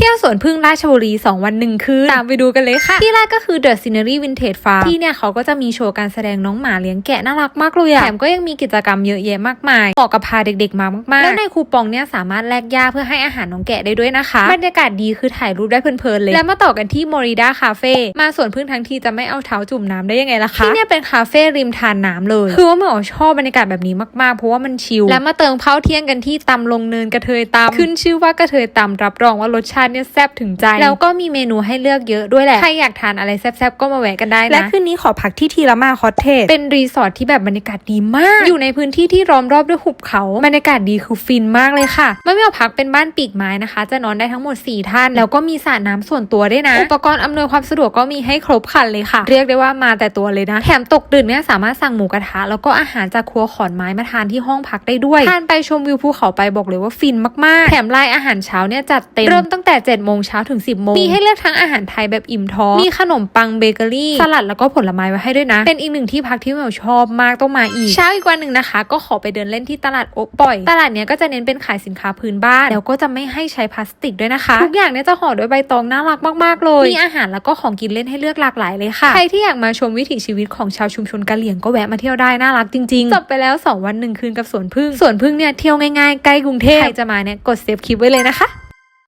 เที่ยวสวนพึ่งราชบุรี 2 วันหนึ่งคืนตามไปดูกันเลยค่ะ ที่แรกก็คือ The Scenery Vintage Farm ที่เนี่ยเขาก็จะมีโชว์การแสดงน้องหมาเลี้ยงแกะน่ารักมากเลยอะแถมก็ยังมีกิจกรรมเยอะแยะมากมายเหมาะกับพาเด็กๆมามากๆ แล้วในคูปองเนี่ยสามารถแลกย่าเพื่อให้อาหารน้องแกะได้ด้วยนะคะบรรยากาศดีคือถ่ายรูปได้เพลินๆเลย แล้วมาต่อกันที่ Morida Cafe มาสวนพึ่งทั้งทีจะไม่เอาเท้าจุ่มน้ำได้ยังไงล่ะคะที่เนี่ยเป็นคาเฟ่ริมทานน้ำเลย คือว่าเหมือชอบบรรยากาศแบบนี้มากๆเพราะว่ามันชิลและมาเติมข้าวเที่ยงกันที่ตำลงเนินกระเทยตำขึ้นชื่อว่ากระเทยตำรับรองว่ารสชาติเนี่ยแซ่บถึงใจ แล้วก็มีเมนูให้เลือกเยอะด้วยแหละ ใครอยากทานอะไรแซ่บๆก็มาแวะกันได้นะ และคืนนี้ขอพักที่ทีละมาคอตเทจเป็นรีสอร์ทที่แบบบรรยากาศดีมาก อยู่ในพื้นที่ที่ล้อมรอบด้วยหุบเขา บรรยากาศดีคือฟินมากเลยค่ะไม่มีพักเป็นบ้านปีกไม้นะคะ จะนอนได้ทั้งหมด 4 ท่าน แล้วก็มีสระน้ำส่วนตัวด้วยนะ อุปกรณ์อำนวยความสะดวกก็มีให้ครบครันเลยค่ะ เรียกได้ว่ามาแต่ตัวเลยนะ แถมตกดึกเนี่ยสามารถสั่งหมูกระทะ แล้วก็อาหารจากครัวขอนไม้มาทานที่ห้องพักได้ด้วย ทานไปชมวิวภูเขาไปบอกเลยว่าฟินมากๆ แถมรายอาหารเช้าเนี่ยจัดเต็ม เริ่มตั้งแต่7โมงเช้าถึง 10โมงมีให้เลือกทั้งอาหารไทยแบบอิ่มท้อง มีขนมปังเบเกอรี่ สลัดแล้วก็ผลไม้ไว้ให้ด้วยนะ เป็นอีกหนึ่งที่พักที่เหมวชอบมากต้องมาอีก เช้าอีกวันหนึ่งนะคะ ก็ขอไปเดินเล่นที่ตลาดโอ๊บบ่อย ตลาดเนี้ยก็จะเน้นเป็นขายสินค้าพื้นบ้าน แล้วก็จะไม่ให้ใช้พลาสติกด้วยนะคะ ทุกอย่างเนี่ยจะห่อด้วยใบตองน่ารักมากๆเลย มีอาหารแล้วก็ของกินเล่นให้เลือกหลากหลายเลยค่ะ ใครที่อยากมาชมวิถีชีวิตของชาวชุมชนกะเหรี่ยงก็แวะมาเที่ยวได้น่ารักจริงๆจบไปแล้ว 2 วันหนึ่งคืนกับสวนพึ่งสวนพึ่งเนี่ยเที่ยวง่ายๆใกล้กรุงเทพใครจะมาเนี่ยกดเซฟคลิปไว้เลยนะคะ